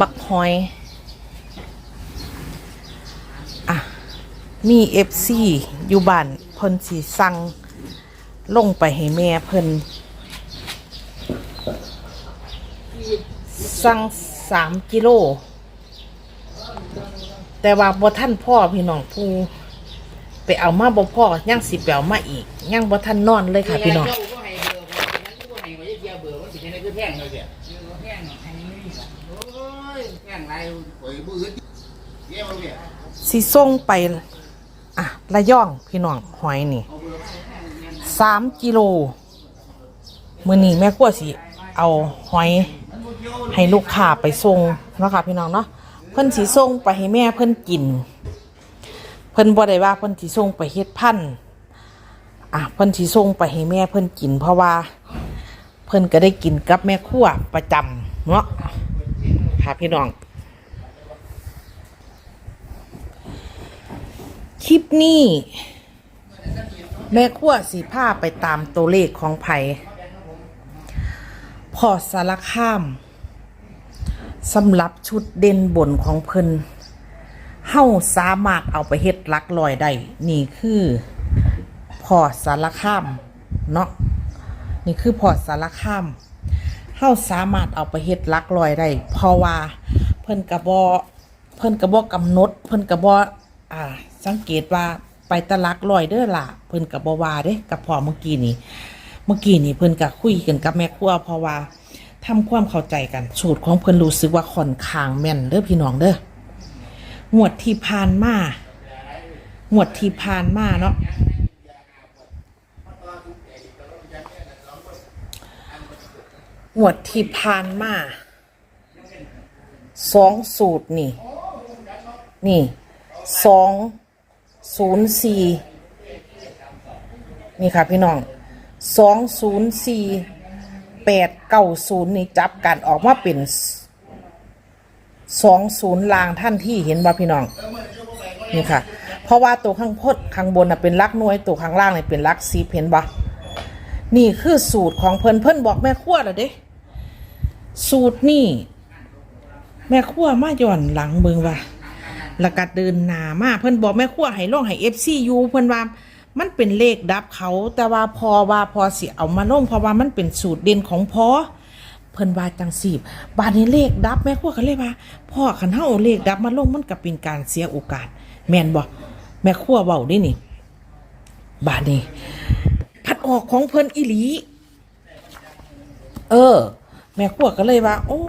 บักหอย อะ มีเอฟซีอยู่บ้านเพิ่นสิสั่งลงไปให้แม่เพิ่นสั่งสามกิโล แต่ว่าบ่ท่านพ่อพี่น้องผู้ไปเอามาบ่พ่อยังสิไปเอามาอีกยังบ่ท่านนอนเลยค่ะพี่น้อง มันสิเป็นอะไรคือแพงเลยเสียแพงอันนี้ไม่มีหรอกโอ้ยแพงไรโอ้ยบื้อเยี่ยมเลยสิส่งไป อะระย่องพี่น้องหอยนี่สามกิโลมือนี้แม่ขั้วสิเอาหอยให้ลูกค้าไปส่งเนาะค่ะพี่น้องเนาะเพิ่นสิส่งไปให้แม่เพิ่นกิน เพิ่นบ่ได้ว่าเพิ่นสิส่งไปเฮ็ดพันธุ์อะเพิ่นสิส่งไปให้แม่เพิ่นกิน เพราะว่า เพิ่นก็ได้กินกับแม่ครัวประจำเนาะค่ะพี่น้อง คลิปนี้ แม่ขั้วสีผ้าไปตามตัวเลขของไผ่พอสารข้ามสำหรับชุดเด่นบนของเพิ่นเฮาสามารถเอาไปเฮ็ดลักลอยได้ นี่คือพอสารข้ามเนาะ นี่คือพอสารข้ามเฮาสามารถเอาไปเฮ็ดลักลอยได้เพราะว่าเพิ่นกระบอเพิ่นกระบอกำหนด เพิ่นกระบออ่า สังเกตว่าไปตะลักลอยเด้อล่ะ เพิ่นกับบวาเด้กับพอเมื่อกี้นี้เมื่อกี้นี้เพิ่นกับคุยกันกับแม่ครัวเพราะว่าทำความเข้าใจกันสูตรของเพิ่นรู้สึกว่าค่อนข้างแม่นเด้อพี่น้องเด้องวดที่ผ่านมางวดที่ผ่านมาเนาะ งวดที่ผ่านมาสองสูตรนี่ นี่สองศูนย์สี่นี่ค่ะพี่น้องสองศูนย์สี่แปดเก้าศูนย์นี่จับกันออกมาเป็นสองศูนย์ลางท่านที่เห็นบ่พี่น้อง นี่ค่ะ เพราะว่าตัวข้างพดข้างบนน่ะเป็นลักน่วยตัวข้างล่างเนี่ยเป็นลักซีเห็นบ่นี่คือสูตรของเพิ่นเพิ่นบอกแม่ขั้วแล้วเด้ สูตรนี่ แม่ขั้วมาย่อนหลังเบิงว่าแล้วก็เดินหนามาเพิ่นบอกแม่ขั้วให้ลงให้ FC อยู่เพิ่นว่ามันเป็นเลขดับเขา แต่ว่าพอว่าพอสิเอามาล่งเพราะว่ามันเป็นสูตรเด่นของพอเพิ่นว่าจังสีบาดนี้เลขดับแม่ขั้วก็เลยว่าพ่อคันเฮาเอาเลขดับมาลงมันก็เป็นการเสียโอกาส แม่นบ่แม่ขั้วเว้าได้นี่ บาดนี้ พัดออกของเพิ่นอีหลี เออ แม่ขั้วก็เลยว่า โอ้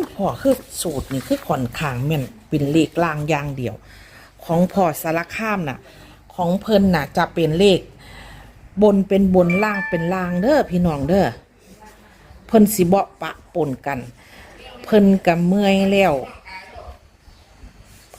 ยพ่อคือสูตรนี่คือค่อนข้างแม่นเป็นเลขล่างอย่างเดียว ของพ่อสารข้ามน่ะ ของเพิ่นน่ะ จะเป็นเลข บนเป็นบนล่างเป็นล่างเด้อพี่น้องเด้อเพิ่นสิบาะปะปนกัน เพิ่นกับเมื่อยแล้ว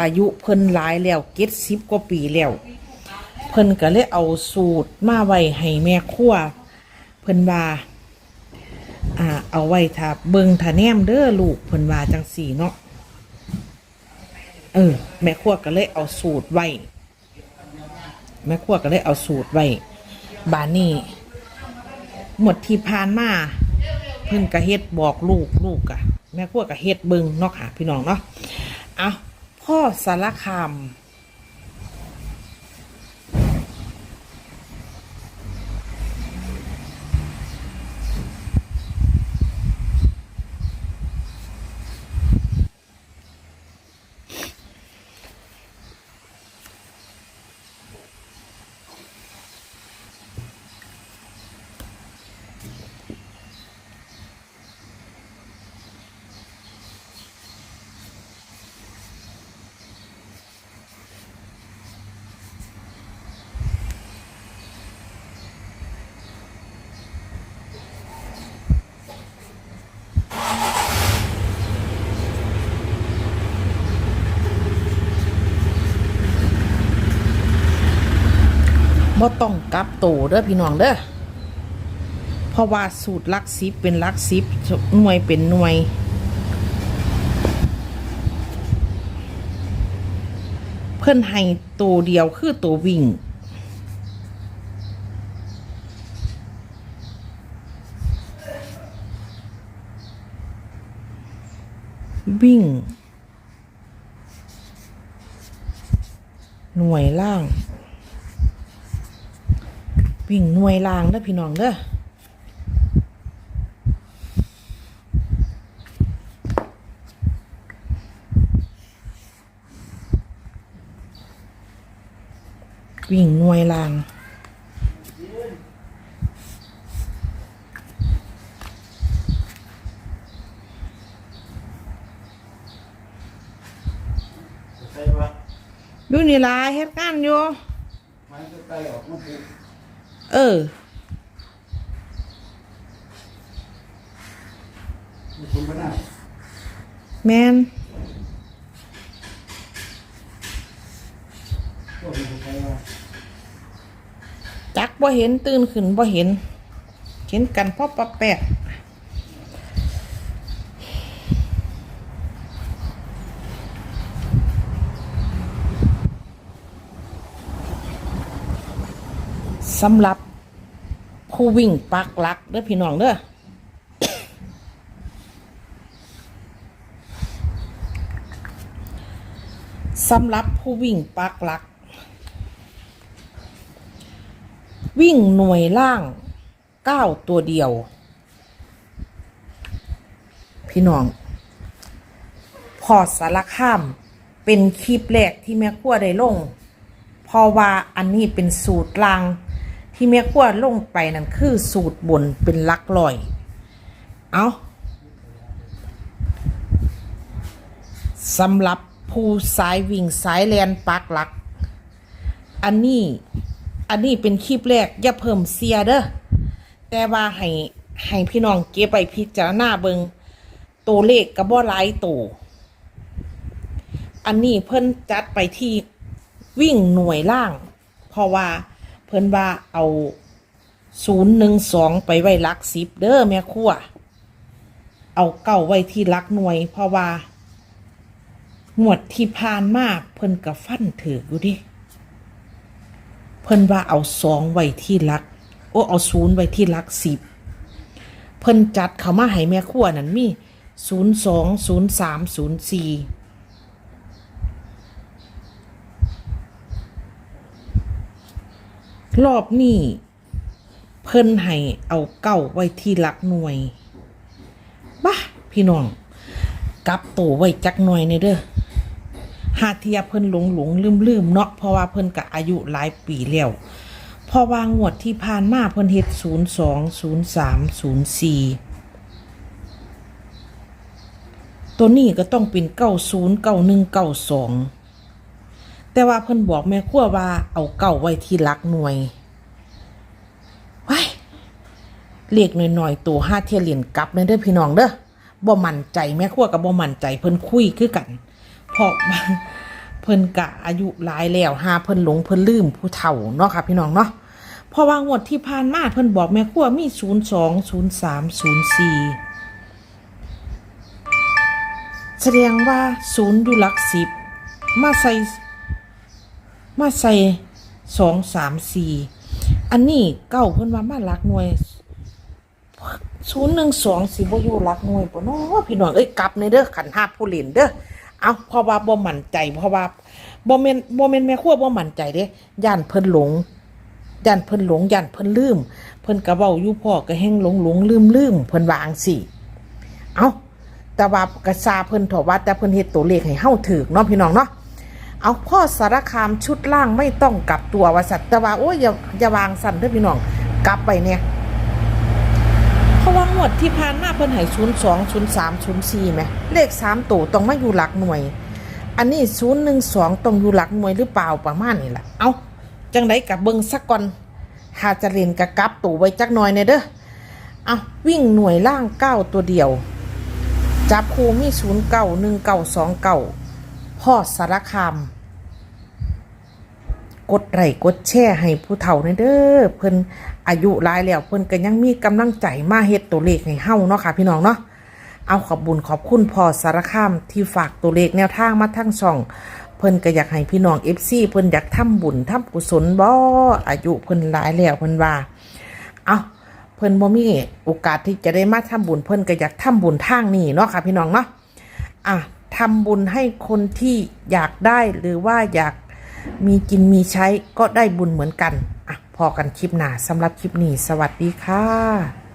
อายุเพิ่นหลายแล้วเจ็ดสิบกว่าปีแล้วเพิ่นก็เลยเอาสูตรมาไว้ให้แม่ครัว เพิ่นว่า อ่าเอาไว้ถ้าเบิงถ้าแนมเด้อลูกเพิ่นว่าจังสี่เนาะเออแม่ครัวก็เลยเอาสูตรไว้แม่ครัวก็เลยเอาสูตรไว้บานนี้หมดที่ผ่านมาเพิ่นก็เฮ็ดบอกลูกลูกอะแม่ครัวก็เฮ็ดเบิงเนาะค่ะ พี่น้องเนาะเอาพ่อสารคาม บ่ต้องกลับโตเด้อพี่น้องเด้อเพราะว่าสูตรลักซิปเป็นลักซิปหน่วยเป็นหน่วย เพิ่อนให้ตัวเดียวคือตัววิ่งวิ่ง หน่วยล่าง วิ่งหน่วยล่างเด้อพี่น้องเด้อวิ่งหน่วยล่างใช่ปะดูนี่ล่ะเฮ็ดงานอยู่มันก็ไกลออกมาปุ๊บ เออมีคนมาหน้าแมนก็มีคนใช้ว่าจักบ่เห็นตื่นขึ้นบ่เห็น เห็นกันพ่อปะแปะสำหรับ ผู้วิ่งปักลักเด้อพี่น้องเด้อสำหรับผู้วิ่งปักลัก วิ่งหน่วยล่างเก้าตัวเดียว พี่น้อง พอสารข้ามเป็นคลิปแรกที่แม่ขั้วได้ลงเพราะว่าอันนี้เป็นสูตรลาง ที่แม่ขั้วลงไปนั่นคือสูตรบนเป็นลักลอย เอาสำหรับผู้สายวิ่งสายแลนปักหลัก อันนี้ อันนี้เป็นคลิปแรก อย่าเพิ่มเสียเด้อ แต่ว่าให้ให้พี่น้องเก็บไปพิจารณาเบิงตัวเลขกระบ่หลายตัวอันนี้เพิ่นจัดไปที่วิ่งหน่วยล่าง เพราะว่า เพิ่นว่าเอาศูนย์หนึ่งสองไปไว้ลักสิบเด้อแม่ครัว เอาเก้าไว้ที่ลักหน่วย เพราะว่าหมวดที่ผ่านมากเพิ่นกับฟันถืออยู่ดิ เพิ่นว่าเอาสองไว้ที่ลัก โอ้เอาศูนย์ไว้ที่ลักสิบเพิ่นจัดเขามาให้แม่ครัวนั้นมีศูนย์สองศูนย์สามศูนย์สี่ รอบนี้เพิ่นให้เอาเก้าไว้ที่หลักหน่วยบ้าพี่น้องกลับโตวไว้จักหน่อยในเด้อหาเทียเพิ่นหลงหลงลืมลืมเนาะเพราะว่าเพิ่นก็อายุหลายปีแล้วเพอวางงวดที่ผ่านมาเพิ่นเฮ็ดศูนย์สองศูนย์สามศูนย์สี่ตัวนี้ก็ต้องเป็นเก้าศูนย์เก้าหนึ่งเก้าสอง แต่ว่าเพิ่นบอกแม่ครัวว่าเอาเก้าไว้ที่ลักหน่วยไว้เรียกหน่อยๆตัวห้าเทียเหรียญกลับเด้อพี่น้องเด้อบ่มั่นใจแม่ครัวกับบ่มั่นใจเพิ่นคุยคือกันเพราะเพิ่นกะอายุหลายแล้วหาเพิ่นหลงเพิ่นลืมผู้เฒ่าเนาะค่ะพี่น้องเนาะเพอวางวดที่ผ่านมาเพิ่นบอกแม่ครัวมีศูนย์สองศูนย์สามศูนย์สี่แสดงว่าศูนย์อยู่หลักสิบมาใส่ มาใส่สองสามสี่อันนี้เก้าเพิ่นว่ามาลักหน่วยศูนย์หนึ่งสองสิบอยู่ลักหน่วยปะเนาะพี่น้องเอ้ยกลับในเด้อขันห้าผู้เล่นเด้อเอาเพราะว่าบ่มั่นใจเพราะว่าบ่แม่นบ่แม่นแม่ครัวบ่มั่นใจเด้ย่านเพิ่นหลงย่านเพิ่นหลงย่านเพิ่นลืม เพิ่นก็เว้าอยู่พ่อก็แฮงหลงหลงลืมลืมเพิ่นวางสิเอาแต่ว่ากระซาเพิ่นถาว่าแต่เพิ่นเฮ็ดตัวเลขให้เฮาถูกเนาะพี่น้องเนาะ เอาพ่อสารคามชุดล่างไม่ต้องกลับตัวว่าสัตว์แต่ว่าโอ้ยอย่าอย่าวางสั่นเด้อพี่น้องกลับไปเนี่ยเพราะว่างวดที่ผ่านมาเพิ่นให้ศูนย์สองศูนย์สามศูนย์สี่ไหมเลขสามตัวต้องมาอยู่หลักหน่วย อันนี้ศูนย์หนึ่งสองต้องอยู่หลักหน่วยหรือเปล่าประมาณนี้แหละเอาจังไดกับเบิงสักก่อนหาจะเรียนกับกลับตัวไว้จักหน่อยในเด้อเอาวิ่งหน่วยล่างเก้าตัวเดียว จับคูมีศูนย์เก้าหนึ่งเก้าสองเก้า พ่อสารคาม กดไลค์กดแชร์ให้ผู้เฒ่าในเด้อเพิ่นอายุหลายแล้วเพิ่นก็ยังมีกำลังใจมาเฮ็ดตัวเลขให้เฮาเนาะค่ะ พี่น้องเนาะเอาขอบบุญขอบคุณพ่อสารคามที่ฝากตัวเลขแนวทางมาทั้งช่อง เพิ่นก็อยากให้พี่น้อง FC เพิ่นอยากทำบุญทำกุศลบ่อายุเพิ่นหลายแล้วเพิ่นว่า เอาเพิ่นบ่มีโอกาสที่จะได้มาทำบุญเพิ่นก็อยากทำบุญทางนี้เนาะค่ะ พี่น้องเนาะอะ ทำบุญให้คนที่อยากได้หรือว่าอยากมีกินมีใช้ก็ได้บุญเหมือนกันอะพอกันคลิปหน้าสำหรับคลิปนี้ สวัสดีค่ะ